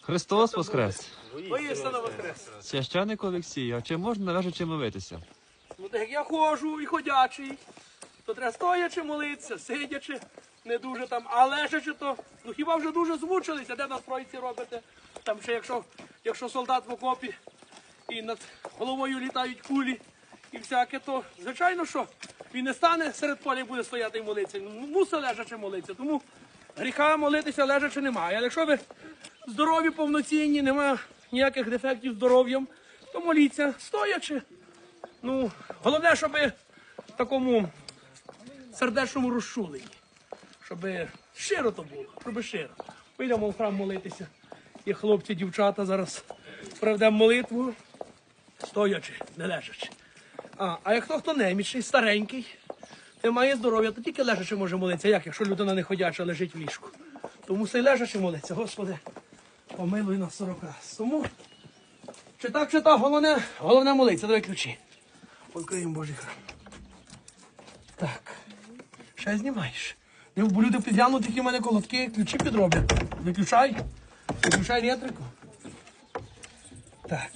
Христос Воскрес! Воістина воскрес. Священник Олексій, а чи можна лежачи молитися? Ну так як я ходжу і ходячий, то треба стоячи молитися, сидячи, не дуже там, а лежачи, то ну хіба вже дуже змучилися, де на стройці робите? Там ще якщо, якщо солдат в окопі і над головою літають кулі і всяке, то звичайно, що він не стане серед поля і буде стояти і молитися. Ну, мусить лежачи молитися. Тому гріха молитися лежачи немає. Але якщо ви здорові, повноцінні, немає ніяких дефектів здоров'ям, то моліться стоячи. Ну, головне, щоб в такому сердечному розчуленні. Щоб щиро то було, щоб щиро. Ми йдемо в храм молитися. І хлопці, дівчата зараз проведемо молитву, стоячи, не лежачи. А, а як хто хто немічний, старенький, має здоров'я, то тільки лежачи може молитися. Як, якщо людина не ходяча лежить в ліжку. Тому все лежачи молиться, Господи, помилуй нас сорок раз. Тому чи так, чи так, головне, головне молитися, давай ключі. Відкриємо Божий храм. Так. Ще знімаєш. Бо люди підглянуть, які в мене колодки, ключі підроблять. Виключай. Виключай ретрику. Так.